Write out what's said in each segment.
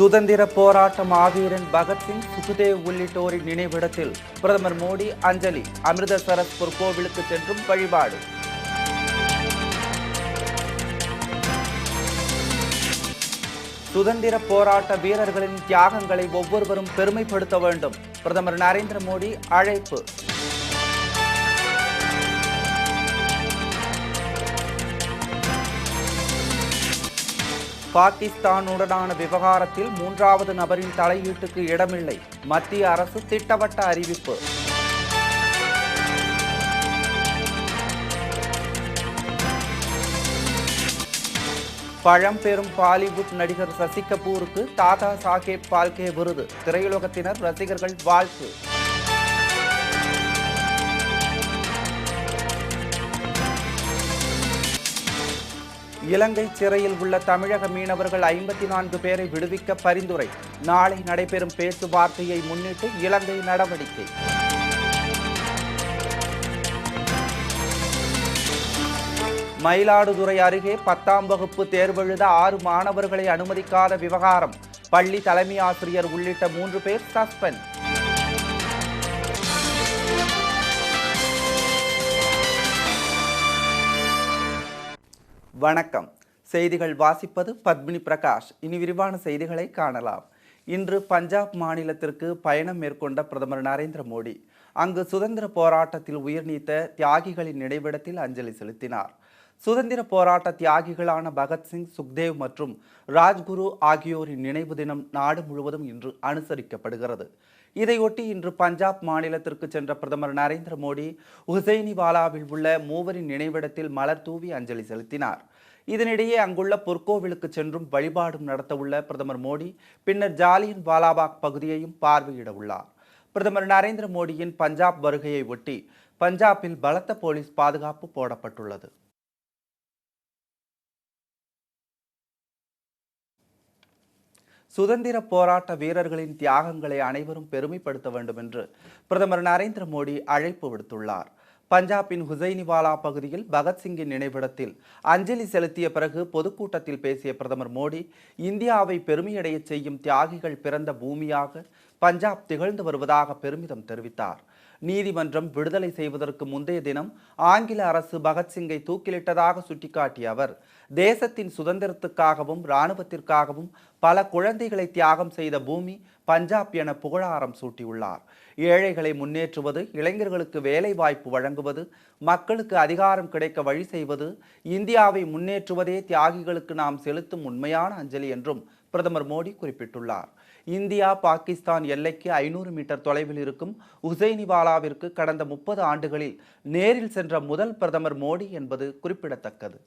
சுதந்திர போராட்ட மாவீரன் பகத்சிங் சுகுதேவ் உள்ளிட்டோரின் நினைவிடத்தில் பிரதமர் மோடி அஞ்சலி அமிர்தசரஸ் கோவிலுக்கு சென்றும் வழிபாடு. சுதந்திர போராட்ட வீரர்களின் தியாகங்களை ஒவ்வொருவரும் பெருமைப்படுத்த வேண்டும். பிரதமர் நரேந்திர மோடி அழைப்பு. பாகிஸ்தானுடனான விவகாரத்தில் மூன்றாவது நபரின் தலையீட்டுக்கு இடமில்லை. மத்திய அரசு திட்டவட்ட அறிவிப்பு. பழம்பெரும் பாலிவுட் நடிகர் சசி கபூருக்கு தாதா சாஹேப் பால்கே விருது. திரையுலகத்தினர் ரசிகர்கள் வாழ்த்து. இலங்கை சிறையில் உள்ள தமிழக மீனவர்கள் ஐம்பத்தி நான்கு பேரை விடுவிக்க பரிந்துரை. நாளை நடைபெறும் பேச்சுவார்த்தையை முன்னிட்டு இலங்கை நடவடிக்கை. மயிலாடுதுறை அருகே பத்தாம் வகுப்பு தேர்வெழுத ஆறு மாணவர்களை அனுமதிக்காத விவகாரம். பள்ளி தலைமை ஆசிரியர் உள்ளிட்ட மூன்று பேர் சஸ்பெண்ட். வணக்கம். செய்திகள் வாசிப்பது பத்மினி பிரகாஷ். இனி விரிவான செய்திகளை காணலாம். இன்று பஞ்சாப் மாநிலத்திற்கு பயணம் மேற்கொண்ட பிரதமர் நரேந்திர மோடி. அங்கு சுதந்திர போராட்டத்தில் உயிர் நீத்த தியாகிகளின் நினைவிடத்தில் அஞ்சலி செலுத்தினார். சுதந்திர போராட்ட தியாகிகளான பகத்சிங் சுக்தேவ் மற்றும் ராஜ்குரு ஆகியோரின் நினைவு தினம் நாடு முழுவதும் இன்று அனுசரிக்கப்படுகிறது. இதையொட்டி இன்று பஞ்சாப் மாநிலத்திற்கு சென்ற பிரதமர் நரேந்திர மோடி ஹுசைனிவாலாவில் உள்ள மூவரின் நினைவிடத்தில் மலர் தூவி அஞ்சலி செலுத்தினார். இதனிடையே அங்குள்ள பொற்கோவிலுக்கு சென்றும் வழிபாடும் நடத்தவுள்ள பிரதமர் மோடி பின்னர் ஜாலியன் வாலாபாக் பகுதியையும் பார்வையிட உள்ளார். பிரதமர் நரேந்திர மோடியின் பஞ்சாப் வருகையை ஒட்டி பஞ்சாபில் பலத்த போலீஸ் பாதுகாப்பு போடப்பட்டுள்ளது. சுதந்திர போராட்ட வீரர்களின் தியாகங்களை அனைவரும் பெருமைப்படுத்த வேண்டும் என்று பிரதமர் நரேந்திர மோடி அழைப்பு விடுத்துள்ளார். பஞ்சாபின் ஹுசைனிவாலா பகுதியில் பகத்சிங்கின் நினைவிடத்தில் அஞ்சலி செலுத்திய பிறகு பொதுக்கூட்டத்தில் பேசிய பிரதமர் மோடி இந்தியாவை பெருமையடையச் செய்யும் தியாகிகள் பிறந்த பூமியாக பஞ்சாப் திகழ்ந்து வருவதாக பெருமிதம் தெரிவித்தார். நீதிமன்றம் விடுதலை செய்வதற்கு முந்தைய தினம் ஆங்கில அரசு பகத்சிங்கை தூக்கிலிட்டதாக சுட்டிக்காட்டிய அவர் தேசத்தின் சுதந்திரத்துக்காகவும் இராணுவத்திற்காகவும் பல குழந்தைகளை தியாகம் செய்த பூமி பஞ்சாப் என புகழாரம் சூட்டியுள்ளார். ஏழைகளை முன்னேற்றுவது இளைஞர்களுக்கு வேலை வாய்ப்பு வழங்குவது மக்களுக்கு அதிகாரம் கிடைக்க வழி செய்வது இந்தியாவை முன்னேற்றுவதே தியாகிகளுக்கு நாம் செலுத்தும் உண்மையான அஞ்சலி என்றும் பிரதமர் மோடி குறிப்பிட்டுள்ளார். இந்தியா பாகிஸ்தான் எல்லைக்கு ஐநூறு மீட்டர் தொலைவில் இருக்கும் உசைனிவாலாவிற்கு கடந்த முப்பது ஆண்டுகளில் நேரில் சென்ற முதல் பிரதமர் மோடி என்பது குறிப்பிடத்தக்கது.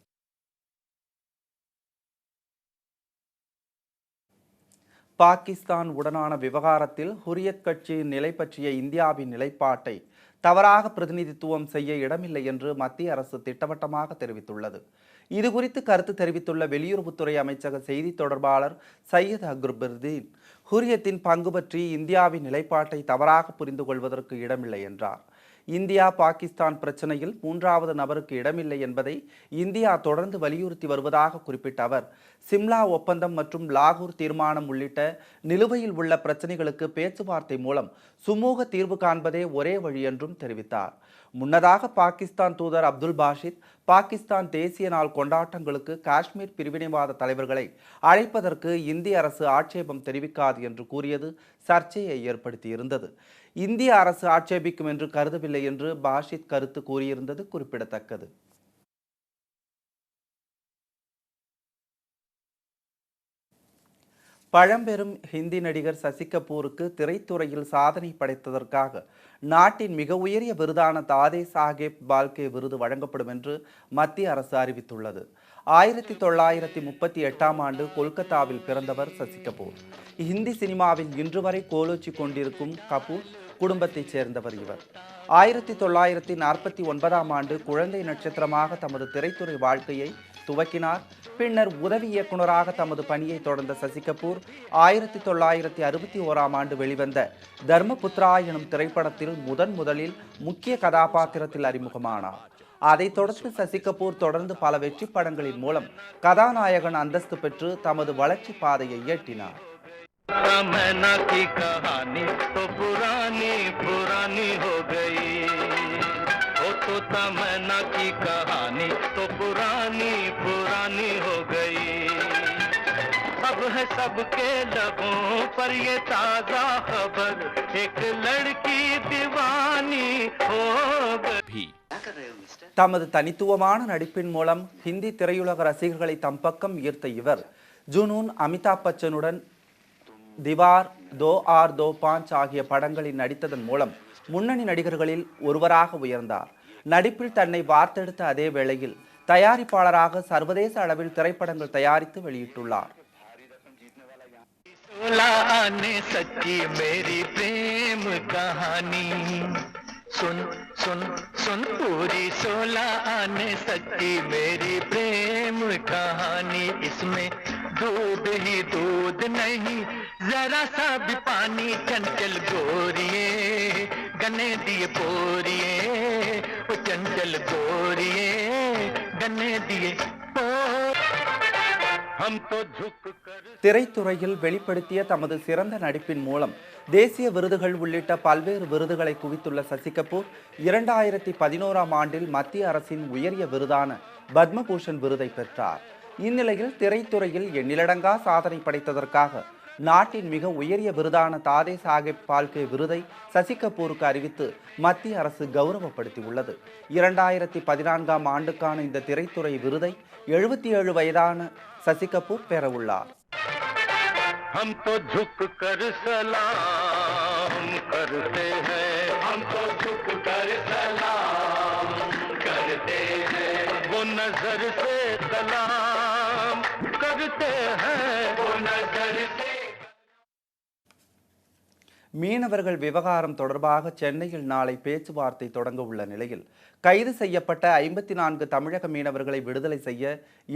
பாகிஸ்தான் உடனான விவகாரத்தில் ஹுரியத் கட்சியின் நிலை பற்றிய இந்தியாவின் நிலைப்பாட்டை தவறாக பிரதிநிதித்துவம் செய்ய இடமில்லை என்று மத்திய அரசு திட்டவட்டமாக தெரிவித்துள்ளது. இது குறித்து கருத்து தெரிவித்துள்ள வெளியுறவுத்துறை அமைச்சக செய்தி தொடர்பாளர் சையத் அக்ருபர்தீன் ஹுரியத்தின் பங்கு பற்றி இந்தியாவின் நிலைப்பாட்டை தவறாக புரிந்து கொள்வதற்கு இடமில்லை என்றார். இந்தியா பாகிஸ்தான் பிரச்சனையில் மூன்றாவது நபருக்கு இடமில்லை என்பதை இந்தியா தொடர்ந்து வலியுறுத்தி வருவதாக குறிப்பிட்ட அவர். சிம்லா ஒப்பந்தம் மற்றும் லாகூர் தீர்மானம் உள்ளிட்ட நிலுவையில் உள்ள பிரச்சனைகளுக்கு பேச்சுவார்த்தை மூலம் சுமூக தீர்வு காண்பதே ஒரே வழி என்றும் தெரிவித்தார். முன்னதாக பாகிஸ்தான் தூதர் அப்துல் பாஷித் பாகிஸ்தான் தேசிய நாள் கொண்டாட்டங்களுக்கு காஷ்மீர் பிரிவினைவாத தலைவர்களை அழைப்பதற்கு இந்திய அரசு ஆட்சேபம் தெரிவிக்காது என்று கூறியது சர்ச்சையை ஏற்படுத்தியிருந்தது. இந்திய அரசு ஆட்சேபிக்கும் என்று கருதவில்லை என்று பாஷித் கருத்து கூறியிருந்தது குறிப்பிடத்தக்கது. பழம்பெரும் ஹிந்தி நடிகர் சசி கபூருக்கு திரைத்துறையில் சாதனை படைத்ததற்காக நாட்டின் மிக உயரிய விருதான தாதே சாஹேப் பால்கே விருது வழங்கப்படும் என்று மத்திய அரசு அறிவித்துள்ளது. ஆயிரத்தி தொள்ளாயிரத்தி முப்பத்தி எட்டாம் ஆண்டு கொல்கத்தாவில் பிறந்தவர் சசி கபூர். ஹிந்தி சினிமாவில் இன்று வரை கோலோச்சி கொண்டிருக்கும் கபூர் குடும்பத்தைச் சேர்ந்தவர் இவர். ஆயிரத்தி தொள்ளாயிரத்தி நாற்பத்தி ஒன்பதாம் ஆண்டு குழந்தை நட்சத்திரமாக தமது திரைத்துறை வாழ்க்கையை துவக்கினார். பின்னர் உதவி இயக்குநராக தமது பணியை தொடர்ந்த சசி கபூர் ஆயிரத்தி தொள்ளாயிரத்தி அறுபத்தி ஓராம் ஆண்டு வெளிவந்த தர்மபுத்ரா எனும் திரைப்படத்தில் முதன் முதலில் முக்கிய கதாபாத்திரத்தில் அறிமுகமானார். அதைத் தொடர்ந்து சசி கபூர் தொடர்ந்து பல வெற்றி படங்களின் மூலம் கதாநாயகன் அந்தஸ்து பெற்று தமது வளர்ச்சி பாதையை எட்டினார் है सबके लबों पर ये ताजा खबर एक लड़की दीवानी हो गई தமது தனித்துவமான நடிப்பின் மூலம் ஹிந்தி திரையுலக ரசிகர்களை தம் பக்கம் ஈர்த்த இவர் ஜுனூன் அமிதாப் பச்சனுடன் திவார் தோ ஆர் தோ பாஞ்ச் ஆகிய படங்களில் நடித்ததன் மூலம் முன்னணி நடிகர்களில் ஒருவராக உயர்ந்தார் நடிப்பில் தன்னை வார்த்தெடுத்த அதே வேளையில் தயாரிப்பாளராக சர்வதேச அளவில் திரைப்படங்கள் தயாரித்து வெளியிட்டுள்ளார் सोला आने सच्ची मेरी प्रेम कहानी। सुन सुन सुन पूरी सोला आने सच्ची मेरी प्रेम कहानी। इसमें दूध ही दूध नहीं, जरा सा भी पानी चंचल गोरिए। गने दिए पोरिए चंचल गोरिए। गने दिए पोर हम झुक कर திரைத்துறையில் வெளிப்படுத்திய தமது சிறந்த நடிப்பின் மூலம் தேசிய விருதுகள் உள்ளிட்ட பல்வேறு விருதுகளை குவித்துள்ள சசி கபூர் இரண்டாயிரத்தி பதினோராம் ஆண்டில் மத்திய அரசின் உயரிய விருதான பத்மபூஷன் விருதை பெற்றார். இந்நிலையில் திரைத்துறையில் எண்ணிலடங்கா சாதனை படைத்ததற்காக நாட்டின் மிக உயரிய விருதான தாதே சாஹிப் பால்கே விருதை சசி கபூருக்கு அறிவித்து மத்திய அரசு கௌரவப்படுத்தியுள்ளது. இரண்டாயிரத்தி பதினான்காம் ஆண்டுக்கான இந்த திரைத்துறை விருதை எழுபத்தி ஏழு வயதான शशि कपूर पेरवुल्ला हम तो झुक कर सलाम करते हैं। हम तो झुक कर सलाम करते हैं। वो नज़र से सलाम करते हैं। மீனவர்கள் விவகாரம் தொடர்பாக சென்னையில் நாளை பேச்சுவார்த்தை தொடங்க உள்ள நிலையில் கைது செய்யப்பட்ட ஐம்பத்தி நான்கு தமிழக மீனவர்களை விடுதலை செய்ய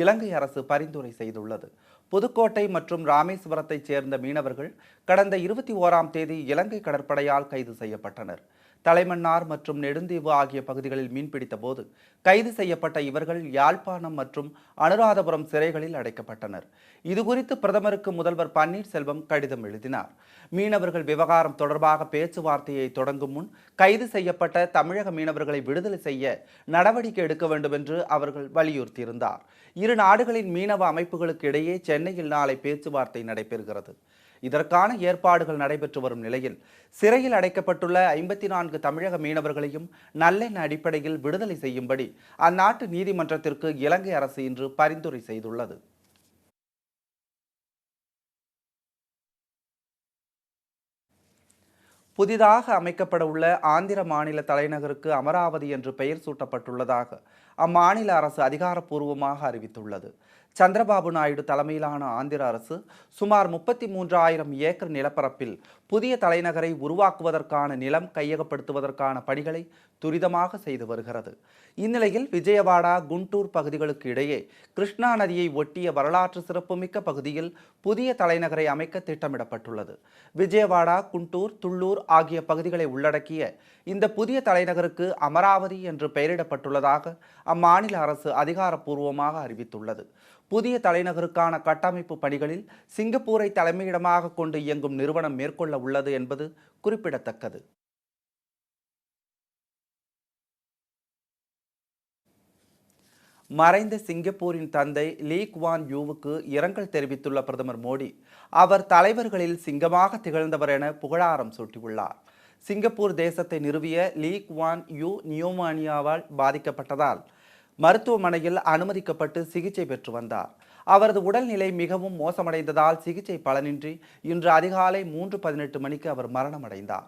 இலங்கை அரசு பரிந்துரை செய்துள்ளது. புதுக்கோட்டை மற்றும் ராமேஸ்வரத்தைச் சேர்ந்த மீனவர்கள் கடந்த இருபத்தி ஓராம் தேதி இலங்கை கடற்படையால் கைது செய்யப்பட்டனர். தலைமன்னார் மற்றும் நெடுந்தீவு ஆகிய பகுதிகளில் மீன்பிடித்த போது கைது செய்யப்பட்ட இவர்கள் யாழ்ப்பாணம் மற்றும் அனுராதபுரம் சிறைகளில் அடைக்கப்பட்டனர். இதுகுறித்து பிரதமருக்கு முதல்வர் பன்னீர்செல்வம் கடிதம் எழுதினார். மீனவர்கள் விவகாரம் தொடர்பாக பேச்சுவார்த்தையை தொடங்கும் முன் கைது செய்யப்பட்ட தமிழக மீனவர்களை விடுதலை செய்ய நடவடிக்கை எடுக்க வேண்டும் என்று அவர்கள் வலியுறுத்தியிருந்தார். இரு நாடுகளின் மீனவ அமைப்புகளுக்கு இடையே சென்னையில் நாளை பேச்சுவார்த்தை நடைபெறுகிறது. இதற்கான ஏற்பாடுகள் நடைபெற்று வரும் நிலையில் சிறையில் அடைக்கப்பட்டுள்ள ஐம்பத்தி நான்கு தமிழக மீனவர்களையும் நல்லெண்ண அடிப்படையில் விடுதலை செய்யும்படி அந்நாட்டு நீதிமன்றத்திற்கு இலங்கை அரசு இன்று பரிந்துரை செய்துள்ளது. புதிதாக அமைக்கப்பட உள்ள ஆந்திர மாநில தலைநகருக்கு அமராவதி என்று பெயர் சூட்டப்பட்டுள்ளதாக அம்மாநில அரசு அதிகாரப்பூர்வமாக அறிவித்துள்ளது. சந்திரபாபு நாயுடு தலைமையிலான ஆந்திர அரசு சுமார் முப்பத்தி மூன்றாயிரம் ஏக்கர் நிலப்பரப்பில் புதிய தலைநகரை உருவாக்குவதற்கான நிலம் கையகப்படுத்துவதற்கான பணிகளை துரிதமாக செய்து வருகிறது. இந்நிலையில் விஜயவாடா குண்டூர் பகுதிகளுக்கு இடையே கிருஷ்ணா நதியை ஒட்டிய வரலாற்று சிறப்புமிக்க பகுதியில் புதிய தலைநகரை அமைக்க திட்டமிடப்பட்டுள்ளது. விஜயவாடா குண்டூர் துள்ளூர் ஆகிய பகுதிகளை உள்ளடக்கிய இந்த புதிய தலைநகருக்கு அமராவதி என்று பெயரிடப்பட்டுள்ளதாக அம்மாநில அரசு அதிகாரப்பூர்வமாக அறிவித்துள்ளது. புதிய தலைநகருக்கான கட்டமைப்பு பணிகளில் சிங்கப்பூரை தலைமையிடமாக கொண்டு இயங்கும் நிறுவனம் மேற்கொள்ள உள்ளது என்பது குறிப்பிடத்தக்கது. மறைந்த சிங்கப்பூரின் தந்தை லீ குவான் யூவுக்கு இரங்கல் தெரிவித்துள்ள பிரதமர் மோடி அவர் தலைவர்களில் சிங்கமாக திகழ்ந்தவர் என புகழாரம் சூட்டியுள்ளார். சிங்கப்பூர் தேசத்தை நிறுவிய லீ குவான் யூ நியோமானியாவால் பாதிக்கப்பட்டதால் மருத்துவமனையில் அனுமதிக்கப்பட்டு சிகிச்சை பெற்று வந்தார். அவரது உடல்நிலை மிகவும் மோசமடைந்ததால் சிகிச்சை பலனின்றி இன்று அதிகாலை மூன்று பதினெட்டு மணிக்கு அவர் மரணமடைந்தார்.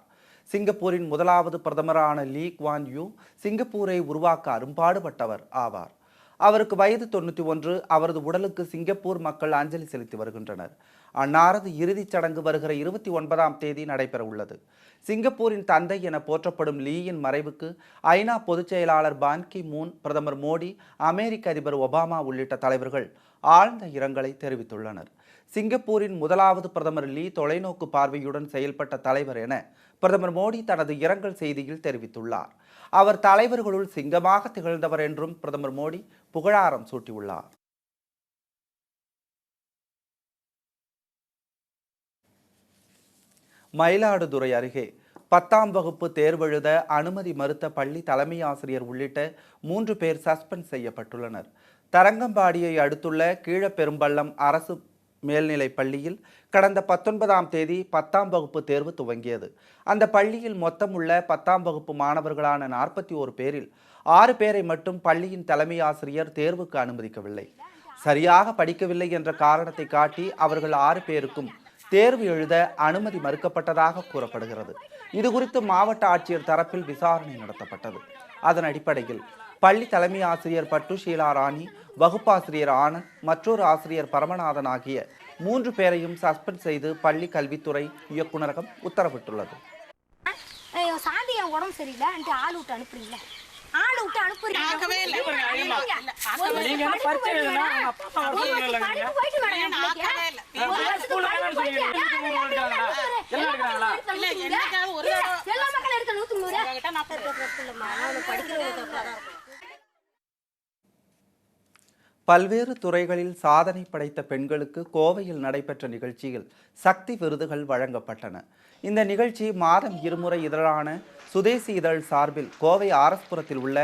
சிங்கப்பூரின் முதலாவது பிரதமரான லீ குவான் யூ சிங்கப்பூரை உருவாக்க அரும்பாடுபட்டவர் ஆவார். அவருக்கு வயது தொண்ணூற்றி ஒன்று அவரது உடலுக்கு சிங்கப்பூர் மக்கள் அஞ்சலி செலுத்தி வருகின்றனர். அன்னாரது இறுதிச் சடங்கு வருகிற இருபத்தி ஒன்பதாம் தேதி நடைபெற உள்ளது சிங்கப்பூரின் தந்தை என போற்றப்படும் லீயின் மறைவுக்கு ஐநா பொதுச் செயலாளர் பான் கி மூன் பிரதமர் மோடி அமெரிக்க அதிபர் ஒபாமா உள்ளிட்ட தலைவர்கள் ஆழ்ந்த இரங்கலை தெரிவித்துள்ளனர். சிங்கப்பூரின் முதலாவது பிரதமர் லீ தொலைநோக்கு பார்வையுடன் செயல்பட்ட தலைவர் என பிரதமர் மோடி தனது இரங்கல் செய்தியில் தெரிவித்துள்ளார். அவர் தலைவர்களுள் சிங்கமாக திகழ்ந்தவர் என்றும் பிரதமர் மோடி புகழாரம் சூட்டியுள்ளார். மயிலாடுதுறை அருகே பத்தாம் வகுப்பு தேர்வெழுத அனுமதி மறுத்த பள்ளி தலைமை ஆசிரியர் உள்ளிட்ட மூன்று பேர் சஸ்பெண்ட் செய்யப்பட்டுள்ளனர். தரங்கம்பாடியை அடுத்துள்ள கீழப்பெரும்பள்ளம் அரசு மேல்நிலைப் பள்ளியில் கடந்த பத்தொன்பதாம் தேதி பத்தாம் வகுப்பு தேர்வு துவங்கியது. அந்த பள்ளியில் மொத்தம் உள்ள பத்தாம் வகுப்பு மாணவர்களான நாற்பத்தி ஓரு பேரில் ஆறு பேரை மட்டும் பள்ளியின் தலைமை ஆசிரியர் தேர்வுக்கு அனுமதிக்கவில்லை. சரியாக படிக்கவில்லை என்ற காரணத்தை காட்டி அவர்கள் ஆறு பேருக்கும் தேர்வு எழுத அனுமதி மறுக்கப்பட்டதாக கூறப்படுகிறது. இது குறித்து மாவட்ட ஆட்சியர் தரப்பில் விசாரணை நடத்தப்பட்டது. அதன் அடிப்படையில் பள்ளி தலைமை ஆசிரியர் பட்டு ஷீலா ராணி வகுப்பாசிரியர் ஆனந்த் மற்றொரு ஆசிரியர் பரமநாதன் ஆகிய மூன்று பேரையும் சஸ்பெண்ட் செய்து பள்ளி கல்வித்துறை இயக்குநரகம் உத்தரவிட்டுள்ளது. ஐயோ சாந்தி என் உடம்பு சரியில்லை. ஆள் விட்டு அனுப்புறீங்கள ஆள் விட்டு அனுப்புறீங்க. எல்லா? இருக்க ஒரு இல்ல, தடவை- எல்லா மக்களும் இருக்க நூத்துக்கு நூறு. உங்ககிட்ட நான் போட்டு பல்வேறு துறைகளில் சாதனை படைத்த பெண்களுக்கு கோவையில் நடைபெற்ற நிகழ்ச்சியில் சக்தி விருதுகள் வழங்கப்பட்டன. இந்த நிகழ்ச்சி மாதம் இருமுறை இதழான சுதேசி இதழ் சார்பில் கோவை ஆரஸ்புரத்தில் உள்ள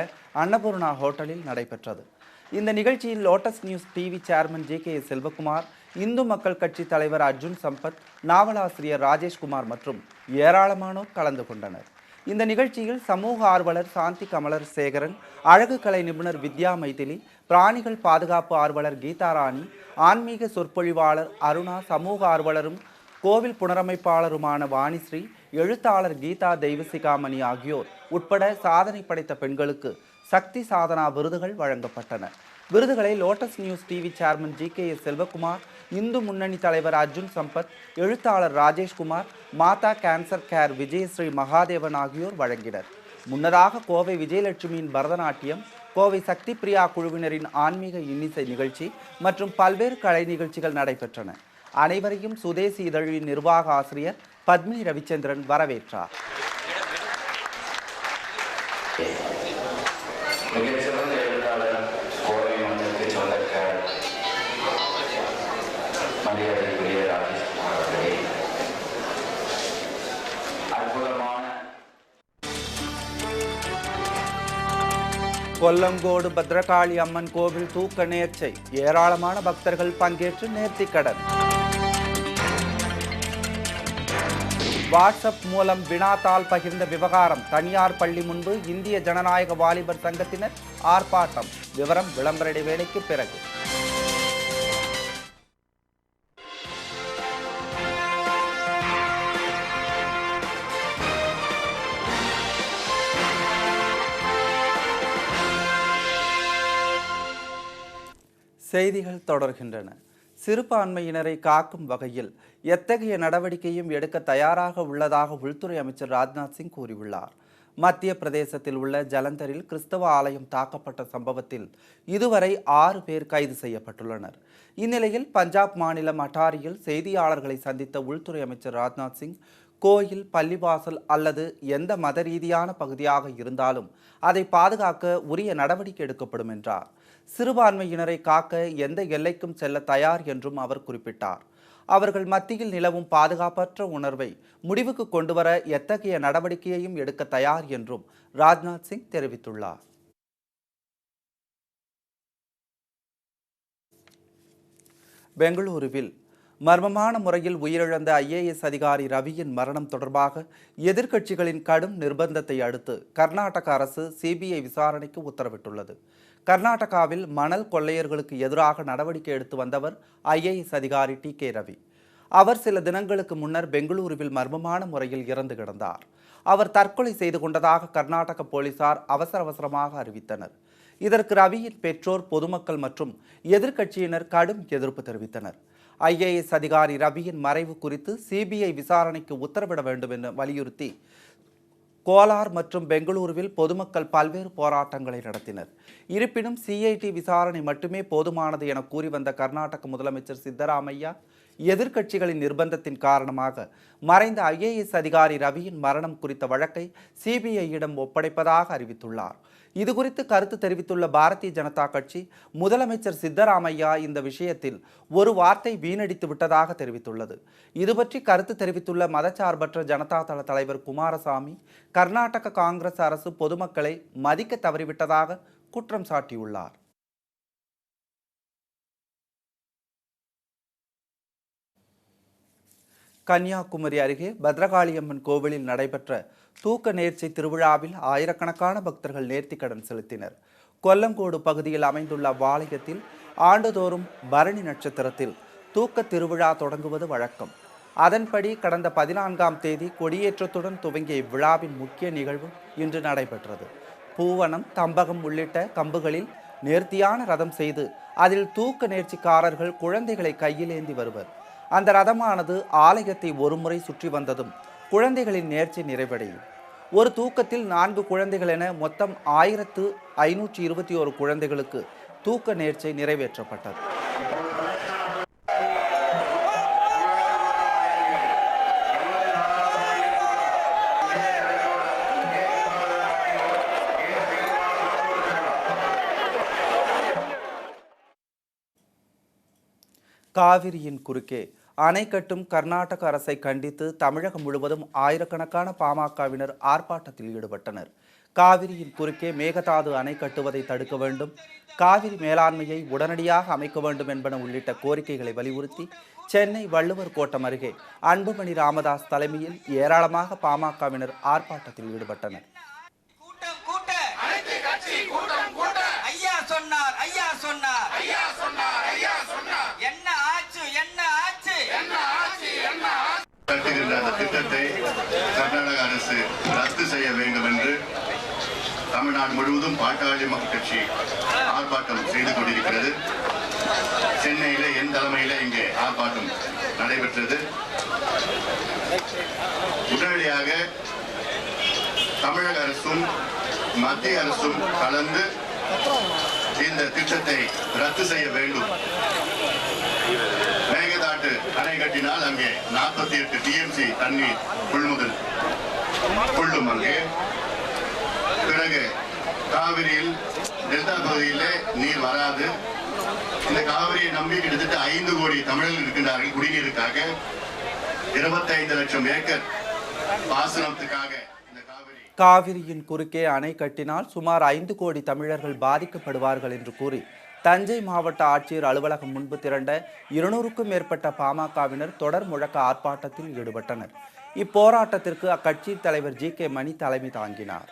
அன்னபூர்ணா ஹோட்டலில் நடைபெற்றது. இந்த நிகழ்ச்சியில் Lotus News TV chairman J K Selvakumar Hindu Makkal Katchi தலைவர் அர்ஜுன் சம்பத் நாவலாசிரியர் ராஜேஷ்குமார் மற்றும் ஏராளமானோர் கலந்து கொண்டனர். இந்த நிகழ்ச்சியில் சமூக ஆர்வலர் சாந்தி கமலர் சேகரன் அழகு கலை நிபுணர் வித்யா மைதிலி பிராணிகள் பாதுகாப்பு ஆர்வலர் கீதாராணி ஆன்மீக சொற்பொழிவாளர் அருணா சமூக ஆர்வலரும் கோவில் புனரமைப்பாளருமான வாணிஸ்ரீ எழுத்தாளர் கீதா தெய்வசிகாமணி ஆகியோர் உட்பட சாதனை படைத்த பெண்களுக்கு சக்தி சாதனா விருதுகள் வழங்கப்பட்டன. விருதுகளை Lotus News TV chairman G K S Selvakumar Hindu Munnani தலைவர் அர்ஜுன் சம்பத் எழுத்தாளர் ராஜேஷ்குமார் மாதா கேன்சர் கேர் விஜயஸ்ரீ மகாதேவன் ஆகியோர் வழங்கினர். முன்னதாக கோவை விஜயலட்சுமியின் பரதநாட்டியம் கோவை சக்தி பிரியா குழுவினரின் ஆன்மீக இன்னிசை நிகழ்ச்சி மற்றும் பல்வேறு கலை நிகழ்ச்சிகள் நடைபெற்றன. அனைவரையும் சுதேசி இதழின் நிர்வாக ஆசிரியர் பத்மினி ரவிச்சந்திரன் வரவேற்றார். கொல்லங்கோடு பத்ரகாளி அம்மன் கோவில் தூக்க நேர்ச்சை. ஏராளமான பக்தர்கள் பங்கேற்று நேர்த்திக்கடன் வாட்ஸ்அப் மூலம் வினாத்தாள் பகிர்ந்த விவகாரம். தனியார் பள்ளி முன்பு இந்திய ஜனநாயக வாலிபர் சங்கத்தினர் ஆர்ப்பாட்டம். விவரம் விளம்பர இடைவேளைக்கு பிறகு. செய்திகள் தொடர்கின்றன. சிறுபான்மையினரை காக்கும் வகையில் எத்தகைய நடவடிக்கையும் எடுக்க தயாராக உள்ளதாக உள்துறை அமைச்சர் ராஜ்நாத் சிங் கூறியுள்ளார். மத்திய பிரதேசத்தில் உள்ள ஜலந்தரில் கிறிஸ்தவ ஆலயம் தாக்கப்பட்ட சம்பவத்தில் இதுவரை ஆறு பேர் கைது செய்யப்பட்டுள்ளனர். இந்நிலையில் பஞ்சாப் மாநிலம் அட்டாரியில் செய்தியாளர்களை சந்தித்த உள்துறை அமைச்சர் ராஜ்நாத் சிங் கோயில் பள்ளிவாசல் அல்லது எந்த மத ரீதியான பகுதியாக இருந்தாலும் அதை பாதுகாக்க உரிய நடவடிக்கை எடுக்கப்படும் என்றார். சிறுபான்மையினரை காக்க எந்த எல்லைக்கும் செல்ல தயார் என்றும் அவர் குறிப்பிட்டார். அவர்கள் மத்தியில் நிலவும் பாதுகாப்பற்ற உணர்வை முடிவுக்கு கொண்டுவர எத்தகைய நடவடிக்கையையும் எடுக்க தயார் என்றும் ராஜ்நாத் சிங் தெரிவித்துள்ளார். பெங்களூருவில் மர்மமான முறையில் உயிரிழந்த ஐஏஎஸ் அதிகாரி ரவியின் மரணம் தொடர்பாக எதிர்க்கட்சிகளின் கடும் நிர்பந்தத்தை அடுத்து கர்நாடக அரசு சிபிஐ விசாரணைக்கு உத்தரவிட்டுள்ளது. கர்நாடகாவில் மணல் கொள்ளையர்களுக்கு எதிராக நடவடிக்கை எடுத்து வந்தவர் ஐஏஎஸ் அதிகாரி டி கே ரவி. அவர் சில தினங்களுக்கு முன்னர் பெங்களூருவில் மர்மமான முறையில் இறந்து கிடந்தார். அவர் தற்கொலை செய்து கொண்டதாக கர்நாடக போலீசார் அவசர அவசரமாக அறிவித்தனர். இதற்கு ரவியின் பெற்றோர் பொதுமக்கள் மற்றும் எதிர்க்கட்சியினர் கடும் எதிர்ப்பு தெரிவித்தனர். ஐஏஎஸ் அதிகாரி ரவியின் மறைவு குறித்து சிபிஐ விசாரணைக்கு உத்தரவிட வேண்டும் என வலியுறுத்தி கோலார் மற்றும் பெங்களூருவில் பொதுமக்கள் பல்வேறு போராட்டங்களை நடத்தினர். இருப்பினும் சிஐடி விசாரணை மட்டுமே போதுமானது என கூறி வந்த கர்நாடக முதலமைச்சர் சித்தராமையா எதிர்க்கட்சிகளின் நிர்பந்தத்தின் காரணமாக மறைந்த ஐஏஎஸ் அதிகாரி ரவியின் மரணம் குறித்த வழக்கை சிபிஐயிடம் ஒப்படைப்பதாக அறிவித்துள்ளார். இது குறித்து கருத்து தெரிவித்துள்ள பாரதிய ஜனதா கட்சி முதலமைச்சர் சித்தராமையா இந்த விஷயத்தில் ஒரு வார்த்தை வீணடித்து விட்டதாக தெரிவித்துள்ளது. இது பற்றி கருத்து தெரிவித்துள்ள மதச்சார்பற்ற ஜனதா தள தலைவர் குமாரசாமி கர்நாடக காங்கிரஸ் அரசு பொதுமக்களை மதிக்க தவறிவிட்டதாக குற்றம் சாட்டியுள்ளார். கன்னியாகுமரி அருகே பத்ரகாளியம்மன் கோவிலில் நடைபெற்ற தூக்க நேர்ச்சி திருவிழாவில் ஆயிரக்கணக்கான பக்தர்கள் நேர்த்திக்கடன் செலுத்தினர். கொல்லங்கோடு பகுதியில் அமைந்துள்ள அவ்வாலயத்தில் ஆண்டுதோறும் பரணி நட்சத்திரத்தில் தூக்க திருவிழா தொடங்குவது வழக்கம். அதன்படி கடந்த பதினான்காம் தேதி கொடியேற்றத்துடன் துவங்கிய இவ்விழாவின் முக்கிய நிகழ்வு இன்று நடைபெற்றது. பூவனம் தம்பகம் உள்ளிட்ட கம்புகளில் நேர்த்தியான ரதம் செய்து அதில் தூக்க நேர்ச்சிக்காரர்கள் குழந்தைகளை கையில் ஏந்தி வருவர். அந்த ரதமானது ஆலயத்தை ஒருமுறை சுற்றி வந்ததும் குழந்தைகளின் நேர்ச்சி நிறைவடையும் ஒரு தூக்கத்தில் நான்கு குழந்தைகள் என மொத்தம் ஆயிரத்து ஐநூற்றி இருபத்தி ஒரு குழந்தைகளுக்கு தூக்க நேர்ச்சை நிறைவேற்றப்பட்டது. காவிரியின் குறுக்கே அணை கட்டும் கர்நாடக அரசை கண்டித்து தமிழகம் முழுவதும் ஆயிரக்கணக்கான பாமகவினர் ஆர்ப்பாட்டத்தில் ஈடுபட்டனர். காவிரியின் குறுக்கே மேகதாது அணை கட்டுவதை தடுக்க வேண்டும் காவிரி மேலாண்மையை உடனடியாக அமைக்க வேண்டும் என்பன உள்ளிட்ட கோரிக்கைகளை வலியுறுத்தி சென்னை வள்ளுவர் கோட்டம் அருகே அன்புமணி ராமதாஸ் தலைமையில் ஏராளமாக பாமகவினர் ஆர்ப்பாட்டத்தில் ஈடுபட்டனர். அந்த திட்டத்தை கர்நாடக அரசு ரத்து செய்ய வேண்டும் என்று தமிழ்நாடு முழுவதும் பாட்டாளி மக்கள் கட்சி ஆர்ப்பாட்டம் செய்து கொண்டிருக்கிறது. சென்னையில என் தலைமையில இங்கே ஆர்ப்பாட்டம் நடைபெற்றது. உடனடியாக தமிழக அரசும் மத்திய அரசும் கலந்து இந்த திட்டத்தை ரத்து செய்ய வேண்டும். அணை அங்கே நாற்பத்தி எட்டு டிஎம்சி தண்ணீர் கொள்முதல் கொள்ளும் அங்கே பிறகு காவிரியில் டெல்டா பகுதியிலே நீர் வராது. இந்த காவிரியை நம்பி கிட்டத்தட்ட ஐந்து கோடி தமிழர்கள் இருக்கின்றார்கள் குடிநீருக்காக. இருபத்தைந்து லட்சம் ஏக்கர் பாசனத்துக்காக காவிரியின் குறுக்கே அணை கட்டினால் சுமார் ஐந்து கோடி தமிழர்கள் பாதிக்கப்படுவார்கள் என்று கூறி தஞ்சை மாவட்ட ஆட்சியர் அலுவலகம் முன்பு திரண்ட இருநூறுக்கும் மேற்பட்ட பாமகவினர் தொடர் முழக்க ஆர்ப்பாட்டத்தில் ஈடுபட்டனர். இப்போராட்டத்திற்கு அக்கட்சியின் தலைவர் ஜி. கே. மணி தலைமை தாங்கினார்.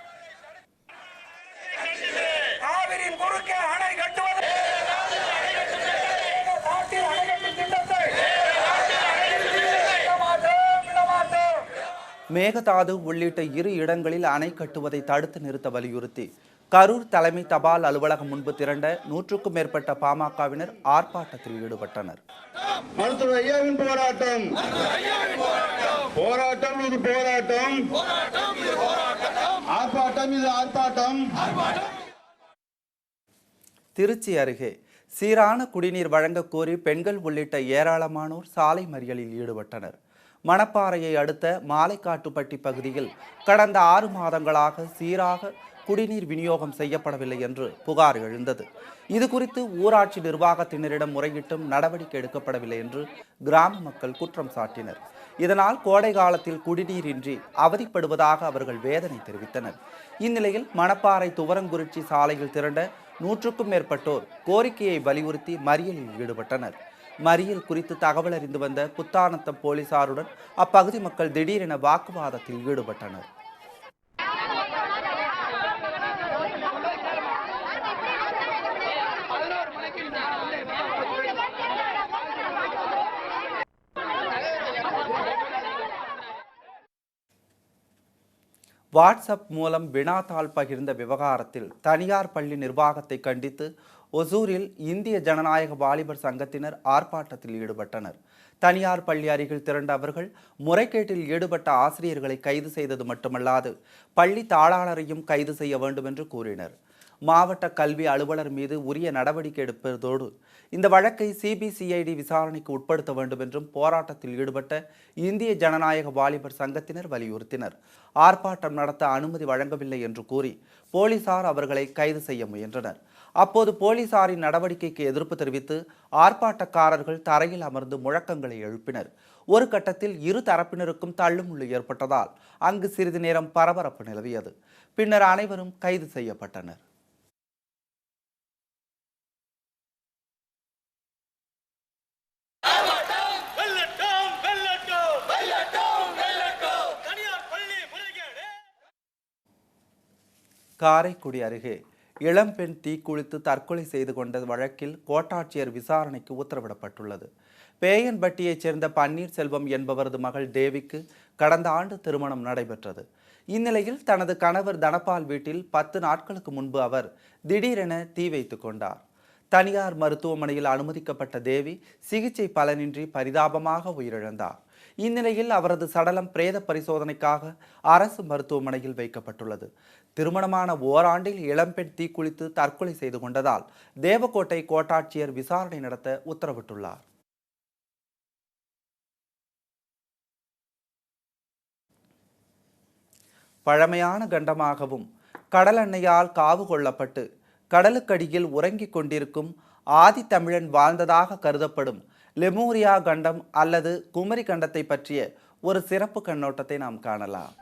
மேகதாது உள்ளிட்ட இரு இடங்களில் அணை கட்டுவதை தடுத்து நிறுத்த வலியுறுத்தி கரூர் தலைமை தபால் அலுவலகம் முன்பு திரண்ட நூற்றுக்கும் மேற்பட்ட பாமகவினர் ஆர்ப்பாட்டத்தில் ஈடுபட்டனர். போராட்டம். போராட்டம் இது போராட்டம். ஆர்ப்பாட்டம் இது ஆர்ப்பாட்டம். திருச்சி அருகே சீரான குடிநீர் வழங்கக் கோரி பெண்கள் உள்ளிட்ட ஏராளமானோர் சாலை மறியலில் ஈடுபட்டனர். மணப்பாறையை அடுத்த மாலைக்காட்டுப்பட்டி பகுதியில் கடந்த ஆறு மாதங்களாக சீராக குடிநீர் விநியோகம் செய்யப்படவில்லை என்று புகார் எழுந்தது. இது குறித்து ஊராட்சி நிர்வாகத்தினரிடம் முறையிட்டும் நடவடிக்கை எடுக்கப்படவில்லை என்று கிராம மக்கள் குற்றம் சாட்டினர். இதனால் கோடை காலத்தில் குடிநீரின்றி அவதிப்படுவதாக அவர்கள் வேதனை தெரிவித்தனர். இந்நிலையில் மணப்பாறை துவரங்குறிச்சி சாலையில் திரண்ட நூற்றுக்கும் மேற்பட்டோர் கோரிக்கையை வலியுறுத்தி மறியலில் ஈடுபட்டனர். மறியல் குறித்து தகவல் அறிந்து வந்த புத்தானத்தம் போலீசாருடன் அப்பகுதி மக்கள் திடீரென வாக்குவாதத்தில் ஈடுபட்டனர். வாட்ஸ்அப் மூலம் வினாத்தாள் பகிர்ந்த விவகாரத்தில் தனியார் பள்ளி நிர்வாகத்தை கண்டித்து ஒசூரில் இந்திய ஜனநாயக வாலிபர் சங்கத்தினர் ஆர்ப்பாட்டத்தில் ஈடுபட்டனர். தனியார் பள்ளி அருகில் திரண்ட அவர்கள் முறைகேட்டில் ஈடுபட்ட ஆசிரியர்களை கைது செய்தது மட்டுமல்லாது பள்ளி தாளாளரையும் கைது செய்ய வேண்டும் என்று கூறினர். மாவட்ட கல்வி அலுவலர் மீது உரிய நடவடிக்கை எடுப்பதோடு இந்த வழக்கை சிபிசிஐடி விசாரணைக்கு உட்படுத்த வேண்டும் என்றும் போராட்டத்தில் ஈடுபட்ட இந்திய ஜனநாயக வாலிபர் சங்கத்தினர் வலியுறுத்தினர். ஆர்ப்பாட்டம் நடத்த அனுமதி வழங்கவில்லை என்று கூறி போலீசார் அவர்களை கைது செய்ய முயன்றனர். அப்போது போலீசாரின் நடவடிக்கைக்கு எதிர்ப்பு தெரிவித்து ஆர்ப்பாட்டக்காரர்கள் தரையில் அமர்ந்து முழக்கங்களை எழுப்பினர். ஒரு கட்டத்தில் இரு தரப்பினருக்கும் தள்ளுமுள்ளு ஏற்பட்டதால் அங்கு சிறிது நேரம் பரபரப்பு நிலவியது. பின்னர் அனைவரும் கைது செய்யப்பட்டனர். காரைக்குடி அருகே இளம்பெண் தீக்குளித்து தற்கொலை செய்து கொண்ட வழக்கில் கோட்டாட்சியர் விசாரணைக்கு உத்தரவிடப்பட்டுள்ளது. பேயன்பட்டியைச் சேர்ந்த பன்னீர்செல்வம் என்பவரது மகள் தேவிக்கு கடந்த ஆண்டு திருமணம் நடைபெற்றது. இந்நிலையில் தனது கணவர் தனபால் வீட்டில் பத்து நாட்களுக்கு முன்பு அவர் திடீரென தீ வைத்து கொண்டார். தனியார் மருத்துவமனையில் அனுமதிக்கப்பட்ட தேவி சிகிச்சை பலனின்றி பரிதாபமாக உயிரிழந்தார். இந்நிலையில் அவரது சடலம் பிரேத பரிசோதனைக்காக அரசு மருத்துவமனையில் வைக்கப்பட்டுள்ளது. திருமணமான ஓராண்டில் இளம்பெண் தீக்குளித்து தற்கொலை செய்து கொண்டதால் தேவக்கோட்டை கோட்டாட்சியர் விசாரணை நடத்த உத்தரவிட்டுள்ளார். பழமையான கண்டமாகவும் கடலெண்ணையால் காவு கொள்ளப்பட்டு கடலுக்கடியில் உறங்கிக் கொண்டிருக்கும் ஆதித்தமிழன் வாழ்ந்ததாக கருதப்படும் லெமூரியா கண்டம் அல்லது குமரி கண்டத்தை பற்றிய ஒரு சிறப்பு கண்ணோட்டத்தை நாம் காணலாம்.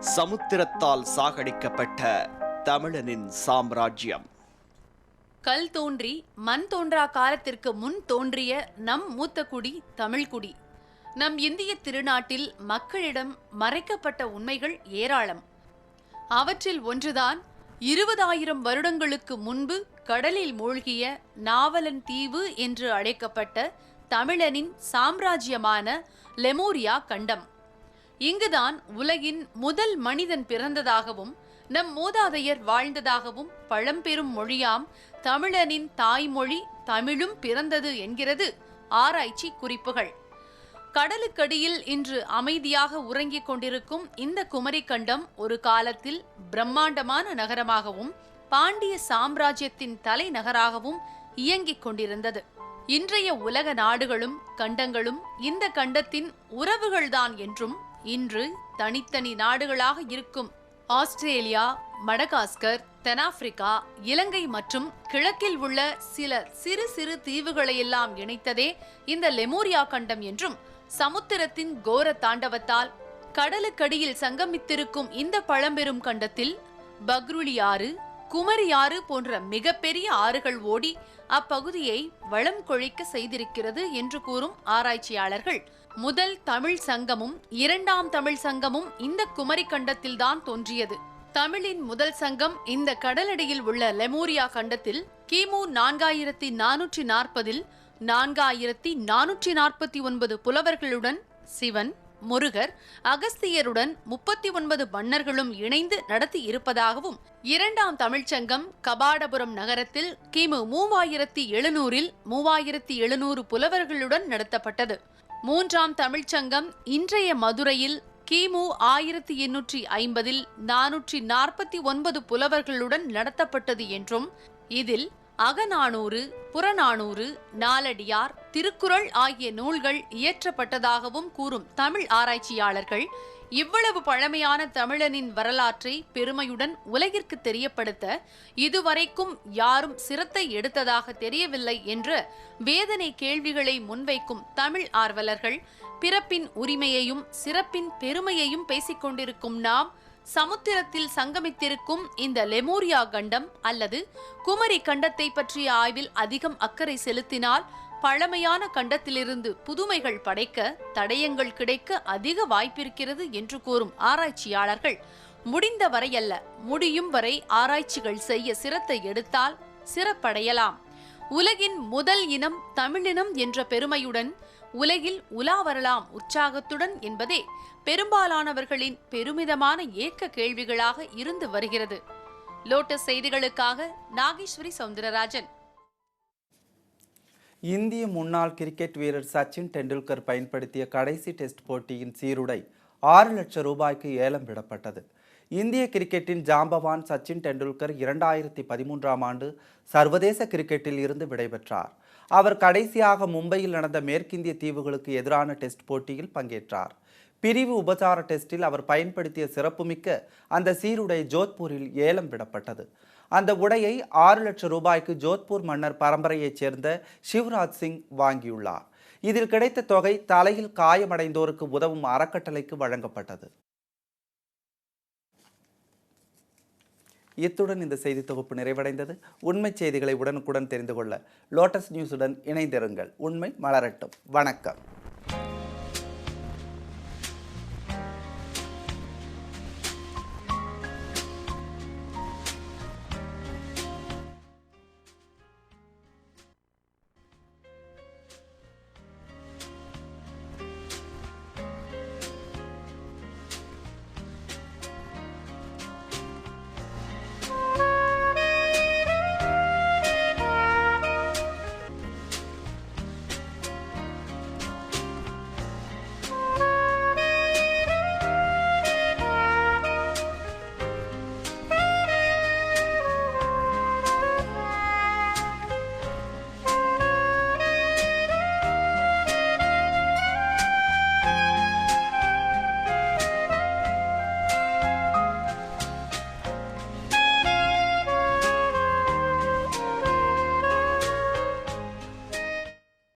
சமுத்திரத்தால் சாகடிக்கப்பட்ட தமிழனின் சாம்ராஜ்யம். கல் தோன்றி மண் தோன்றா காலத்திற்கு முன் தோன்றிய நம் மூத்த குடி தமிழ்குடி. நம் இந்திய திருநாட்டில் மக்களிடம் மறைக்கப்பட்ட உண்மைகள் ஏராளம். அவற்றில் ஒன்றுதான் இருபதாயிரம் வருடங்களுக்கு முன்பு கடலில் மூழ்கிய நாவலன் தீவு என்று அழைக்கப்பட்ட தமிழனின் சாம்ராஜ்யமான லெமோரியா கண்டம். இங்குதான் உலகின் முதல் மனிதன் பிறந்ததாகவும் நம் மூதாதையர் வாழ்ந்ததாகவும் பழம்பெரும் மொழியாம் தமிழனின் தாய்மொழி தமிழும் பிறந்தது என்கிறது ஆராய்ச்சி குறிப்புகள். கடலுக்கடியில் இன்று அமைதியாக உறங்கிக் கொண்டிருக்கும் இந்த குமரிக்கண்டம் ஒரு காலத்தில் பிரம்மாண்டமான நகரமாகவும் பாண்டிய சாம்ராஜ்யத்தின் தலைநகராகவும் இயங்கிக் கொண்டிருந்தது. இன்றைய உலக நாடுகளும் கண்டங்களும் இந்த கண்டத்தின் உறவுகள்தான் என்றும் இன்று தனித்தனி நாடுகளாக இருக்கும் ஆஸ்திரேலியா மடகாஸ்கர் தென்னாப்பிரிக்கா இலங்கை மற்றும் கிழக்கில் உள்ள சில சிறு சிறு தீவுகளையெல்லாம் இணைத்ததே இந்த லெமோரியா கண்டம் என்றும் சமுத்திரத்தின் கோர தாண்டவத்தால் கடலுக்கடியில் சங்கமித்திருக்கும் இந்த பழம்பெரும் கண்டத்தில் பக்ருளி ஆறு குமரி ஆறு போன்ற மிகப்பெரிய ஆறுகள் ஓடி அப்பகுதியை வளம் கொழிக்க செய்திருக்கிறது என்று கூறும் ஆராய்ச்சியாளர்கள் முதல் தமிழ் சங்கமும் இரண்டாம் தமிழ் சங்கமும் இந்த குமரி கண்டத்தில்தான் தோன்றியது. தமிழின் முதல் சங்கம் இந்த கடலடியில் உள்ள லெமூரியா கண்டத்தில் கிமு நான்காயிரத்தி நானூற்றி நாற்பதில் நான்காயிரத்தி நானூற்றி நாற்பத்தி ஒன்பது புலவர்களுடன் சிவன் முருகர் அகஸ்தியருடன் முப்பத்தி ஒன்பது மன்னர்களும் இணைந்து நடத்தி இருப்பதாகவும் இரண்டாம் தமிழ்ச்சங்கம் கபாடபுரம் நகரத்தில் கிமு மூவாயிரத்தி எழுநூறில் மூவாயிரத்தி எழுநூறு புலவர்களுடன் நடத்தப்பட்டது. மூன்றாம் தமிழ்ச்சங்கம் இன்றைய மதுரையில் கிமு ஆயிரத்தி எண்ணூற்றி ஐம்பதில் நானூற்றி நாற்பத்தி ஒன்பது புலவர்களுடன் நடத்தப்பட்டது என்றும் இதில் அகநானூறு புறநானூறு நாலடியார் திருக்குறள் ஆகிய நூல்கள் இயற்றப்பட்டதாகவும் கூறும் தமிழ் ஆராய்ச்சியாளர்கள் இவ்வளவு பழமையான தமிழனின் வரலாற்றை பெருமையுடன் உலகிற்கு தெரியப்படுத்த இதுவரைக்கும் யாரும் சிரத்தை எடுத்ததாக தெரியவில்லை என்று வேதனை கேள்விகளை முன்வைக்கும் தமிழ் ஆர்வலர்கள் பிறப்பின் உரிமையையும் சிறப்பின் பெருமையையும் பேசிக் கொண்டிருக்கும் நாம் சமுத்திரத்தில் சங்கமித்திருக்கும் இந்த லெமோரியா கண்டம் அல்லது குமரி கண்டத்தை பற்றிய ஆய்வில் அதிகம் அக்கறை செலுத்தினால் பழமையான கண்டத்திலிருந்து புதுமைகள் படைக்க தடயங்கள் கிடைக்க அதிக வாய்ப்பிருக்கிறது என்று கூறும் ஆராய்ச்சியாளர்கள். முடிந்த வரையல்ல முடியும் வரை ஆராய்ச்சிகள் செய்ய சிரத்தை எடுத்தால் சிறப்படையலாம். உலகின் முதல் இனம் தமிழினம் என்ற பெருமையுடன் உலகில் உலா வரலாம் உற்சாகத்துடன் என்பதே பெரும்பாலானவர்களின் பெருமிதமான ஏக்க கேள்விகளாக இருந்து வருகிறது. லோட்டஸ் செய்திகளுக்காக நாகேஸ்வரி சவுந்தரராஜன். இந்திய முன்னாள் கிரிக்கெட் வீரர் சச்சின் டெண்டுல்கர் பயன்படுத்திய கடைசி டெஸ்ட் போட்டியின் சீருடை ஆறு லட்சம் ரூபாய்க்கு ஏலம் விடப்பட்டது. இந்திய கிரிக்கெட்டின் ஜாம்பவான் சச்சின் டெண்டுல்கர் இரண்டாயிரத்தி பதிமூன்றாம் ஆண்டு சர்வதேச கிரிக்கெட்டில் இருந்து விடைபெற்றார். அவர் கடைசியாக மும்பையில் நடந்த மேற்கிந்திய தீவுகளுக்கு எதிரான டெஸ்ட் போட்டியில் பங்கேற்றார். பிரிவு உபசார டெஸ்டில் அவர் பயன்படுத்திய சிறப்புமிக்க அந்த சீருடை ஜோத்பூரில் ஏலம் விடப்பட்டது. அந்த உடையை ஆறு லட்சம் ரூபாய்க்கு ஜோத்பூர் மன்னர் பரம்பரையைச் சேர்ந்த சிவராஜ் சிங் வாங்கியுள்ளார். இதில் கிடைத்த தொகை தலையில் காயமடைந்தோருக்கு உதவும் அறக்கட்டளைக்கு வழங்கப்பட்டது. இத்துடன் இந்த செய்தி தொகுப்பு நிறைவடைந்தது. உண்மை செய்திகளை உடனுக்குடன் தெரிந்து கொள்ள லோட்டஸ் நியூஸுடன் இணைந்திருங்கள். உண்மை மலரட்டும். வணக்கம்.